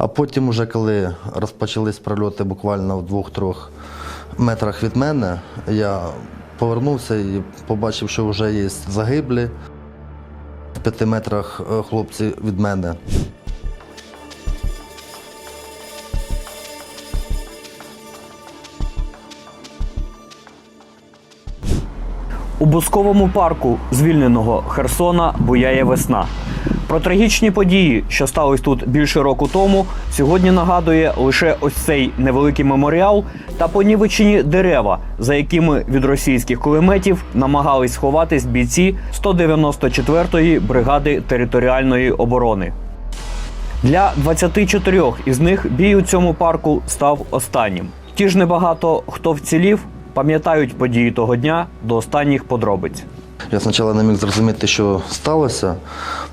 А потім, уже коли розпочались прольоти буквально в двох-трьох метрах від мене, я повернувся і побачив, що вже є загиблі в п'яти метрах е, хлопці від мене. У Бусковому парку звільненого Херсона буяє весна. Про трагічні події, що стались тут більше року тому, сьогодні нагадує лише ось цей невеликий меморіал та понівечені дерева, за якими від російських кулеметів намагались сховатись бійці 194-ї бригади територіальної оборони. Для 24 із них бій у цьому парку став останнім. Ті ж небагато хто вцілів, пам'ятають події того дня до останніх подробиць. Я спочатку не міг зрозуміти, що сталося.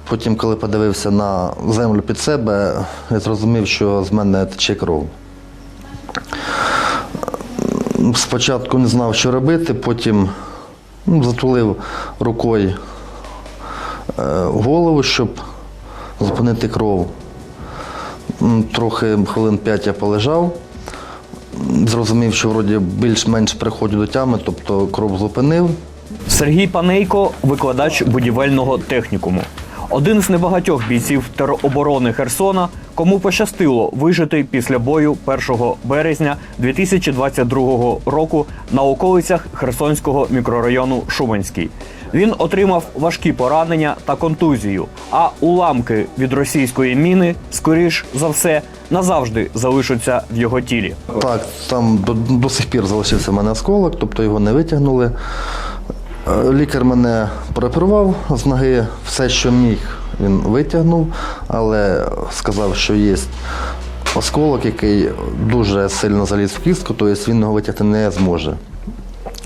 Потім, коли подивився на землю під себе, я зрозумів, що з мене тече кров. Спочатку не знав, що робити, потім ну, затулив рукою е, голову, щоб зупинити кров. Трохи хвилин п'ять я полежав. Зрозумів, що вроді більш-менш приходжу до тями, тобто кров зупинив. Сергій Панейко, викладач будівельного технікуму. Один з небагатьох бійців тероборони Херсона, кому пощастило вижити після бою 1 березня 2022 року на околицях Херсонського мікрорайону Шуманський. Він отримав важкі поранення та контузію, а уламки від російської міни, скоріш за все, назавжди залишаться в його тілі. Так, там до, до сих пір залишився в мене осколок, тобто його не витягнули. Е, Лікар мене прооперував з ноги, все, що міг, він витягнув, але сказав, що є осколок, який дуже сильно заліз в кістку, тобто він його витягти не зможе.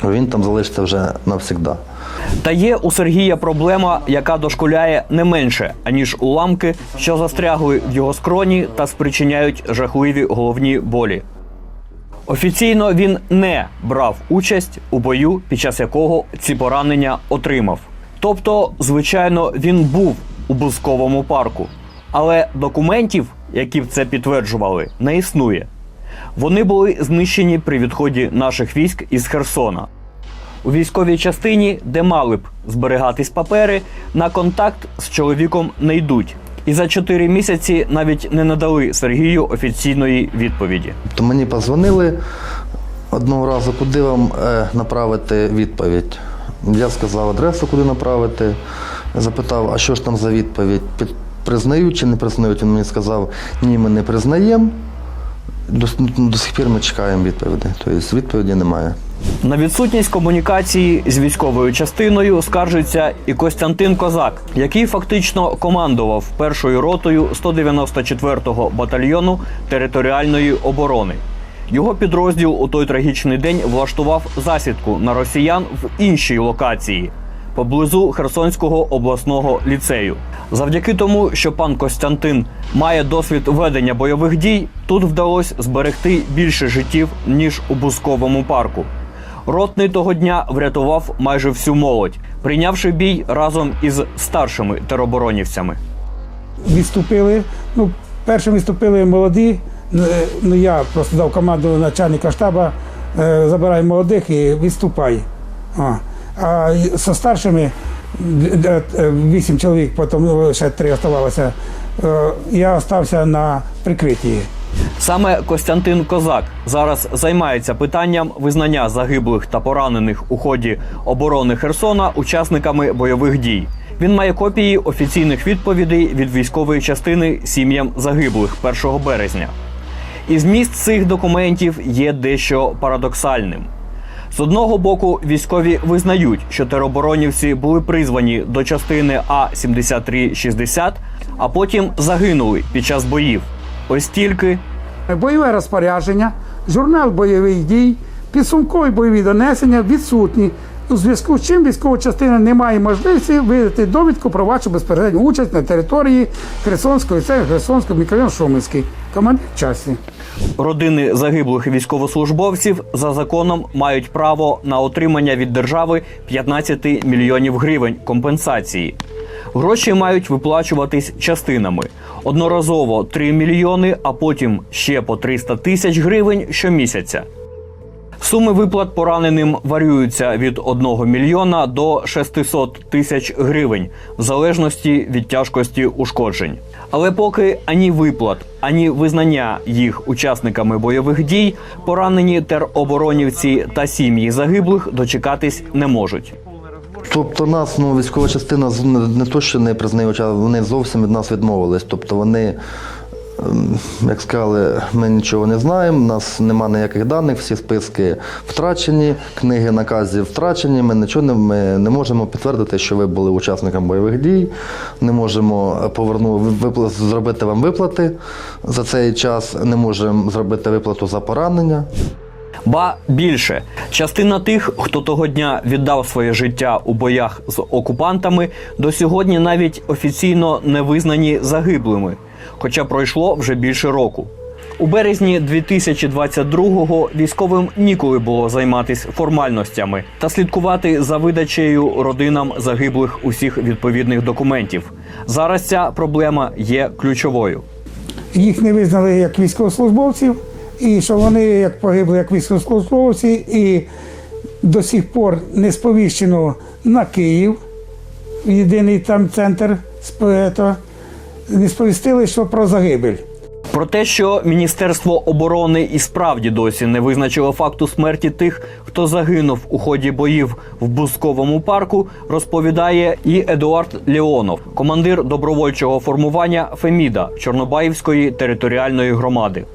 Він там залишиться вже навсігда. Та є у Сергія проблема, яка дошкуляє не менше, аніж уламки, що застрягли в його скроні та спричиняють жахливі головні болі. Офіційно він не брав участь у бою, під час якого ці поранення отримав. Тобто, звичайно, він був у Бузковому парку, але документів, які б це підтверджували, не існує. Вони були знищені при відході наших військ із Херсона. У військовій частині, де мали б зберігатись папери, на контакт з чоловіком не йдуть. І за чотири місяці навіть не надали Сергію офіційної відповіді. То мені позвонили одного разу, куди вам е, направити відповідь. Я сказав адресу, куди направити. Запитав, а що ж там за відповідь? Признають чи не признають? Він мені сказав, ні, ми не признаємо. До, до сих пір ми чекаємо відповіді. Тобто відповіді немає. На відсутність комунікації з військовою частиною скаржиться і Костянтин Козак, який фактично командував першою ротою 194-го батальйону територіальної оборони. Його підрозділ у той трагічний день влаштував засідку на росіян в іншій локації поблизу Херсонського обласного ліцею. Завдяки тому, що пан Костянтин має досвід ведення бойових дій, тут вдалося зберегти більше життів ніж у Бусковому парку. Ротний того дня врятував майже всю молодь, прийнявши бій разом із старшими тероборонівцями. відступили. Ну, першим відступили молоді. Ну, е, Ну, я просто дав команду начальника штабу, е, забирай молодих і відступай. А, а зі старшими е, вісім чоловік, потім ну, ще три оставалося. Я остався на прикритті. Саме Костянтин Козак зараз займається питанням визнання загиблих та поранених у ході оборони Херсона учасниками бойових дій. Він має копії офіційних відповідей від військової частини сім'ям загиблих 1 березня. І зміст цих документів є дещо парадоксальним. З одного боку, військові визнають, що тероборонівці були призвані до частини А 7360 а потім загинули під час боїв. Ось тільки Бойове розпорядження, журнал бойових дій, підсумкові бойові донесення відсутні. У зв'язку з чим військова частина не має можливості видати довідку про вашу безпосередню участь на території Херсонського ліцею Херсонського мікрорайону Шуменський. Командир часті. Родини загиблих військовослужбовців за законом мають право на отримання від держави 15 мільйонів гривень компенсації. Гроші мають виплачуватись частинами. Одноразово 3 мільйони, а потім ще по 300 тисяч гривень щомісяця. Суми виплат пораненим варіюються від 1 мільйона до 600 тисяч гривень, в залежності від тяжкості ушкоджень. Але поки ані виплат, ані визнання їх учасниками бойових дій, поранені тероборонівці та сім'ї загиблих дочекатись не можуть. Тобто нас ну, військова частина не, то, що не признають, а вони зовсім від нас відмовились. Тобто вони, ем, як сказали, ми нічого не знаємо, у нас нема ніяких даних, всі списки втрачені, книги наказів втрачені. Ми нічого не, ми не можемо підтвердити, що ви були учасником бойових дій, не можемо повернути, зробити вам виплати за цей час, не можемо зробити виплату за поранення. Ба більше частина тих, хто того дня віддав своє життя у боях з окупантами, до сьогодні навіть офіційно не визнані загиблими, хоча пройшло вже більше року. У березні 2022-го військовим ніколи було займатися формальностями та слідкувати за видачею родинам загиблих усіх відповідних документів. Зараз ця проблема є ключовою. Їх не визнали як військовослужбовців, і що вони як погибли як військовослужбовці, і до сих пор не сповіщено на Київ, єдиний там центр то, не сповістили, що про загибель. Про те, що Міністерство оборони і справді досі не визначило факту смерті тих, хто загинув у ході боїв в Бузковому парку, розповідає і Едуард Леонов, командир добровольчого формування Феміда Чорнобаївської територіальної громади.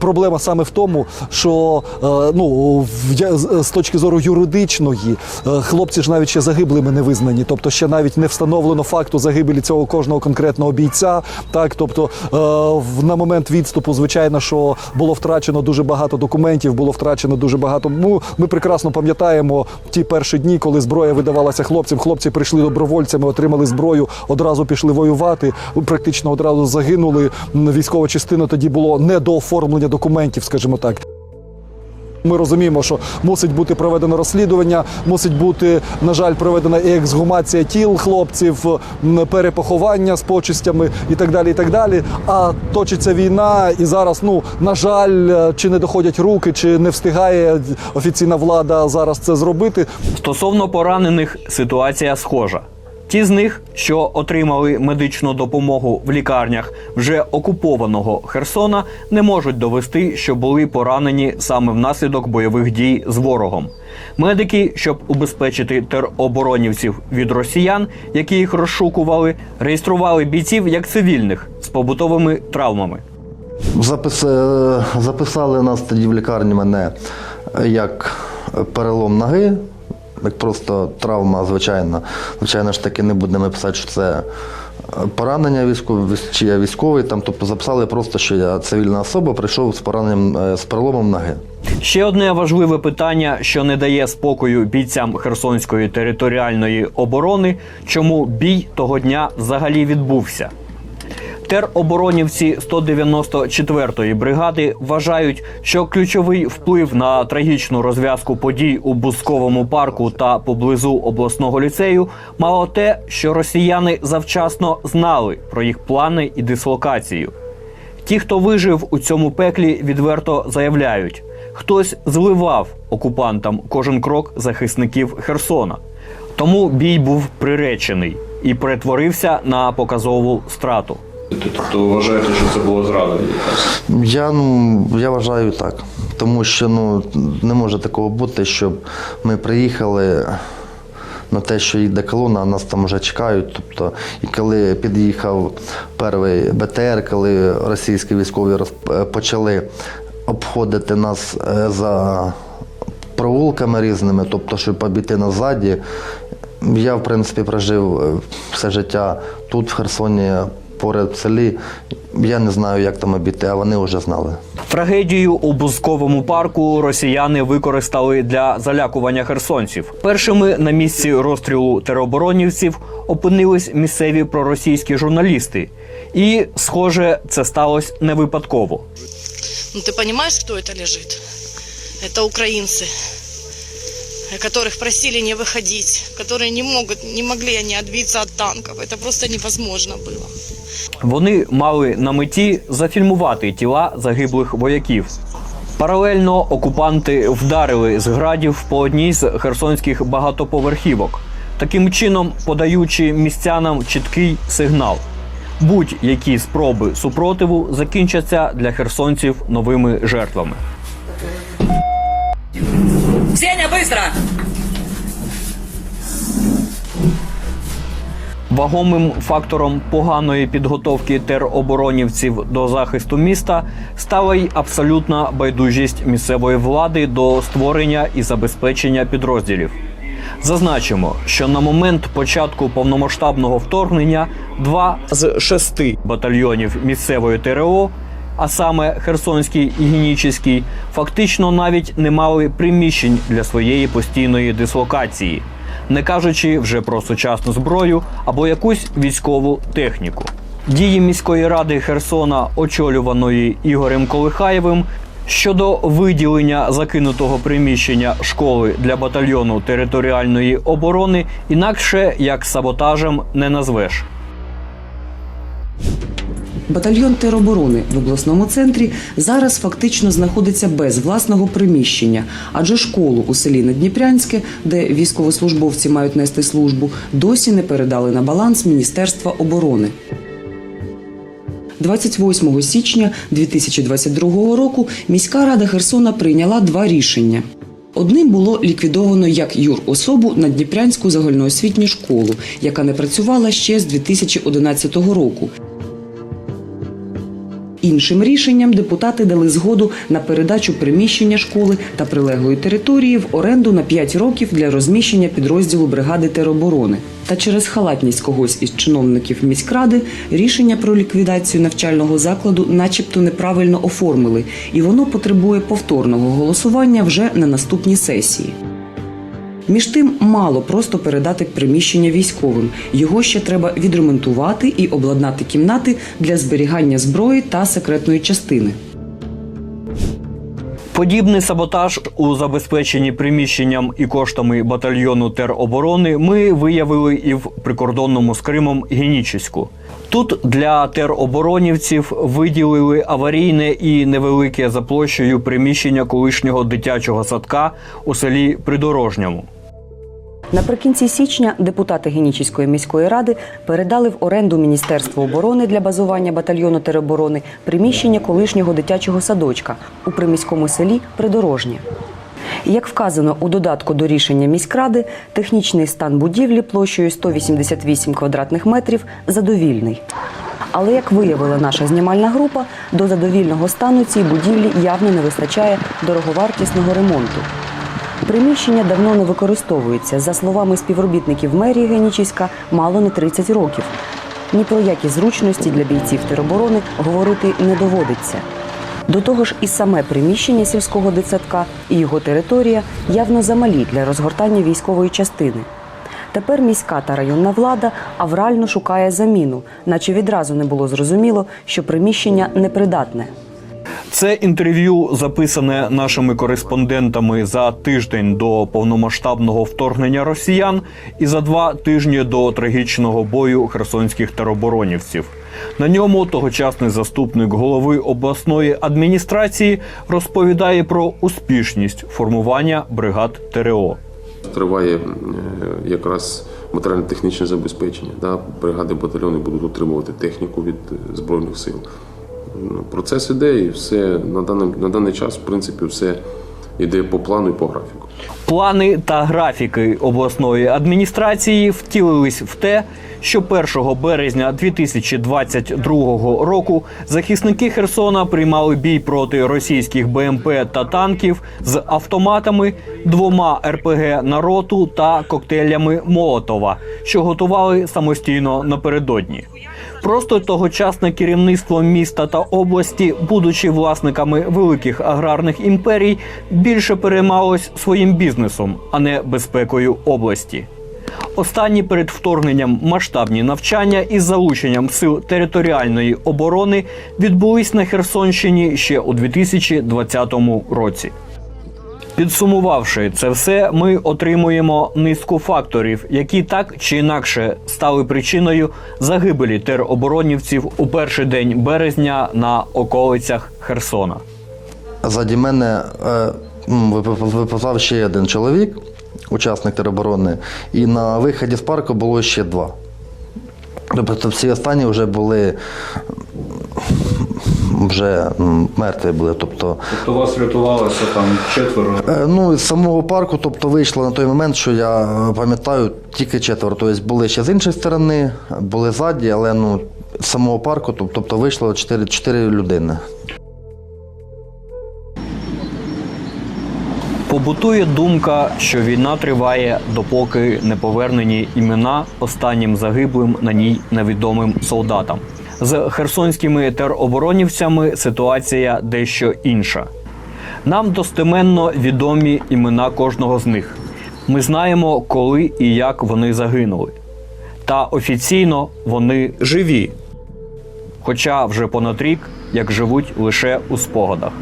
Проблема саме в тому, що е, ну з точки зору юридичної е, хлопці ж навіть ще загиблими не визнані, тобто ще навіть не встановлено факту загибелі цього кожного конкретного бійця. Так, тобто е, на момент відступу, звичайно, що було втрачено дуже багато документів, було втрачено дуже багато. Ну ми прекрасно пам'ятаємо ті перші дні, коли зброя видавалася хлопцям. Хлопці прийшли добровольцями, отримали зброю, одразу пішли воювати. Практично одразу загинули. Військова частина тоді було не до оформлення документів, скажімо так. Ми розуміємо, що мусить бути проведено розслідування, мусить бути, на жаль, проведена ексгумація тіл хлопців, перепоховання з почистями і так далі. І так далі. А точиться війна, і зараз, ну на жаль, е, чи не доходять руки, чи не встигає офіційна влада зараз це зробити. Стосовно поранених ситуація схожа. Ті з них, що отримали медичну допомогу в лікарнях вже окупованого Херсона, не можуть довести, що були поранені саме внаслідок бойових дій з ворогом. Медики, щоб убезпечити тероборонівців від росіян, які їх розшукували, реєстрували бійців як цивільних з побутовими травмами. Запис, е, записали нас тоді в лікарні мене як перелом ноги, як просто травма, звичайно. Звичайно ж таки не будемо писати, що це е, поранення військове, чи я військовий. Там, тобто записали просто, що я цивільна особа, прийшов з пораненням е, з переломом ноги. Ще одне важливе питання, що не дає спокою бійцям Херсонської територіальної оборони, чому бій того дня взагалі відбувся. Тероборонівці 194-ї бригади вважають, що ключовий вплив на трагічну розв'язку подій у Бузковому парку та поблизу обласного ліцею мало те, що росіяни завчасно знали про їх плани і дислокацію. Ті, хто вижив у цьому пеклі, відверто заявляють, хтось зливав окупантам кожен крок захисників Херсона. Тому бій був приречений і перетворився на показову страту. Тобто вважаєте, що це було зрада? Я, ну, я вважаю так. Тому що ну, не може такого бути, щоб ми приїхали на те, що йде колона, а нас там вже чекають. Тобто, і коли під'їхав перший БТР, коли російські військові е, почали обходити нас е, за провулками різними, тобто, щоб обійти назаді. Я, в принципі, прожив е, все життя тут, в Херсоні, поряд в селі. Я не знаю, як там обійти, а вони вже знали. Трагедію у Бузковому парку росіяни використали для залякування херсонців. Першими на місці розстрілу тероборонівців опинились місцеві проросійські журналісти. І, схоже, це сталося не випадково. Ну ты понимаешь, кто это лежит? Это украинцы. которых просили не выходить, которые не могут, не могли они отбиться от танков. Это просто невозможно было. Вони мали на меті зафільмувати тіла загиблих вояків. Паралельно окупанти вдарили з градів по одній з херсонських багатоповерхівок, таким чином подаючи містянам чіткий сигнал. Будь-які спроби супротиву закінчаться для херсонців новими жертвами. Сеня, быстро! Вагомим фактором поганої підготовки тероборонівців до захисту міста стала й абсолютна байдужість місцевої влади до створення і забезпечення підрозділів. Зазначимо, що на момент початку повномасштабного вторгнення два з шести батальйонів місцевої ТРО, а саме Херсонський і фактично навіть не мали приміщень для своєї постійної дислокації не кажучи вже про сучасну зброю або якусь військову техніку. Дії міської ради Херсона, очолюваної Ігорем Колихаєвим, щодо виділення закинутого приміщення школи для батальйону територіальної оборони, інакше як саботажем не назвеш. Батальйон тероборони в обласному центрі зараз фактично знаходиться без власного приміщення, адже школу у селі Надніпрянське, де військовослужбовці мають нести службу, досі не передали на баланс Міністерства оборони. 28 січня 2022 року міська рада Херсона прийняла два рішення. Одним було ліквідовано як юрособу Надніпрянську загальноосвітню школу, яка не працювала ще з 2011 року. Іншим рішенням депутати дали згоду на передачу приміщення школи та прилеглої території в оренду на 5 років для розміщення підрозділу бригади тероборони. Та через халатність когось із чиновників міськради рішення про ліквідацію навчального закладу, начебто, неправильно оформили, і воно потребує повторного голосування вже на наступній сесії. Між тим, мало просто передати приміщення військовим. Його ще треба відремонтувати і обладнати кімнати для зберігання зброї та секретної частини. Подібний саботаж у забезпеченні приміщенням і коштами батальйону тероборони ми виявили і в прикордонному з Кримом Генічеську. Тут для тероборонівців виділили аварійне і невелике за площею приміщення колишнього дитячого садка у селі Придорожньому. Наприкінці січня депутати Генічеської міської ради передали в оренду Міністерству оборони для базування батальйону тероборони приміщення колишнього дитячого садочка у приміському селі Придорожнє. Як вказано у додатку до рішення міськради, технічний стан будівлі площею 188 квадратних метрів задовільний. Але як виявила наша знімальна група, до задовільного стану цій будівлі явно не вистачає дороговартісного ремонту. Приміщення давно не використовується. За словами співробітників мерії Генічіська, мало не 30 років. Ні про які зручності для бійців тероборони говорити не доводиться. До того ж, і саме приміщення сільського дитсадка і його територія явно замалі для розгортання військової частини. Тепер міська та районна влада аврально шукає заміну, наче відразу не було зрозуміло, що приміщення непридатне. Це інтерв'ю записане нашими кореспондентами за тиждень до повномасштабного вторгнення росіян і за два тижні до трагічного бою херсонських тероборонівців. На ньому тогочасний заступник голови обласної адміністрації розповідає про успішність формування бригад ТРО. Триває е, якраз матеріально-технічне забезпечення. Да? Бригади батальйони будуть отримувати техніку від е, Збройних сил. Процес іде і все на даний, на даний час, в принципі, все йде по плану і по графіку. Плани та графіки обласної адміністрації втілились в те, що 1 березня 2022 року захисники Херсона приймали бій проти російських БМП та танків з автоматами, двома РПГ на роту та коктейлями Молотова, що готували самостійно напередодні. Просто тогочасне керівництво міста та області, будучи власниками великих аграрних імперій, більше переймалось своїм бізнесом, а не безпекою області. Останні перед вторгненням масштабні навчання із залученням сил територіальної оборони відбулись на Херсонщині ще у 2020 році. Підсумувавши це все, ми отримуємо низку факторів, які так чи інакше стали причиною загибелі тероборонівців у перший день березня на околицях Херсона. Заді мене е, виписав ще один чоловік, учасник тероборони, і на виході з парку було ще два. Тобто всі останні вже були вже мертві були. Тобто, Тобто вас рятувалося там четверо. е, ну, з самого парку тобто, вийшло на той момент, що я е, пам'ятаю, тільки четверо. Тобто були ще з іншої сторони, були ззаді, але ну, з самого парку тобто, вийшло чотири, чотири людини. Побутує думка, що війна триває, допоки не повернені імена останнім загиблим на ній невідомим солдатам. З херсонськими тероборонівцями ситуація дещо інша. Нам достеменно відомі імена кожного з них. Ми знаємо, коли і як вони загинули. Та офіційно вони живі, хоча вже понад рік як живуть лише у спогадах.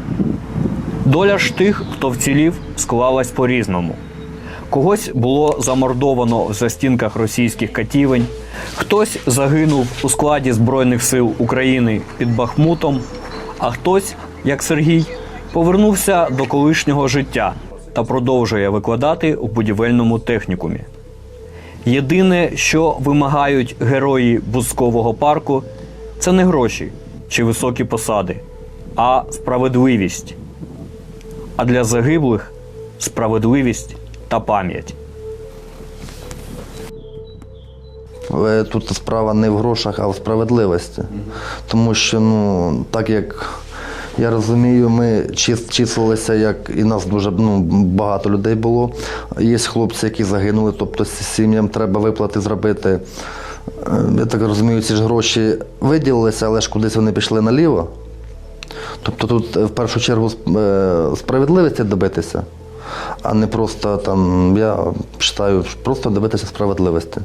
Доля ж тих, хто вцілів, склалась по-різному. Когось було замордовано в застінках російських катівень, хтось загинув у складі Збройних сил України під Бахмутом, а хтось, як Сергій, повернувся до колишнього життя та продовжує викладати у будівельному технікумі. Єдине, що вимагають герої бузкового парку, це не гроші чи високі посади, а справедливість. А для загиблих справедливість та пам'ять. Але тут справа не в грошах, а в справедливості. Тому що, ну, так як я розумію, ми чис- числилися, як і нас дуже ну, багато людей було. Є хлопці, які загинули, тобто сім'ям треба виплати зробити. Е, Я так розумію, ці ж гроші виділилися, але ж кудись вони пішли наліво. Тобто тут е, в першу чергу е, справедливості добитися, а не просто там, я вважаю, просто добитися справедливості.